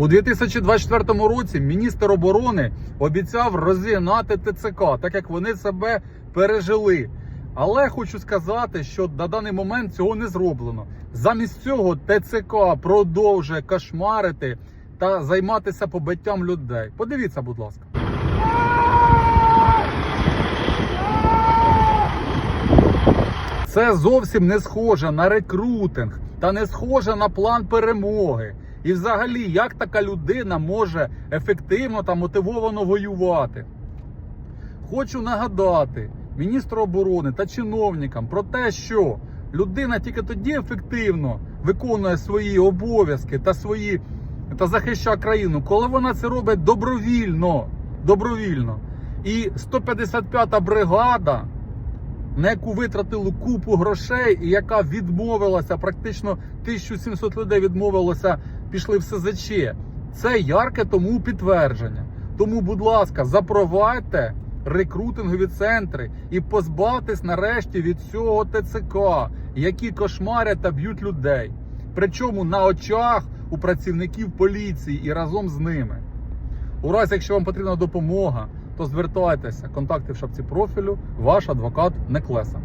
У 2024 році міністр оборони обіцяв розігнати ТЦК, так як вони себе пережили. Але хочу сказати, що на даний момент цього не зроблено. Замість цього ТЦК продовжує кошмарити та займатися побиттям людей. Подивіться, будь ласка. Це зовсім не схоже на рекрутинг та не схоже на план перемоги. І взагалі, як така людина може ефективно та мотивовано воювати? Хочу нагадати міністру оборони та чиновникам про те, що людина тільки тоді ефективно виконує свої обов'язки та свої та захищає країну, коли вона це робить добровільно. Добровільно. І 155-та бригада, на яку витратили купу грошей, і яка відмовилася, практично 1700 людей відмовилося, пішли в СЗЧ. Це ярке тому підтвердження. Тому, будь ласка, запровадьте рекрутингові центри і позбавтесь нарешті від цього ТЦК, які кошмарять та б'ють людей. Причому на очах у працівників поліції і разом з ними. У разі, якщо вам потрібна допомога, то звертайтеся. Контакти в шапці профілю, ваш адвокат Неклеса.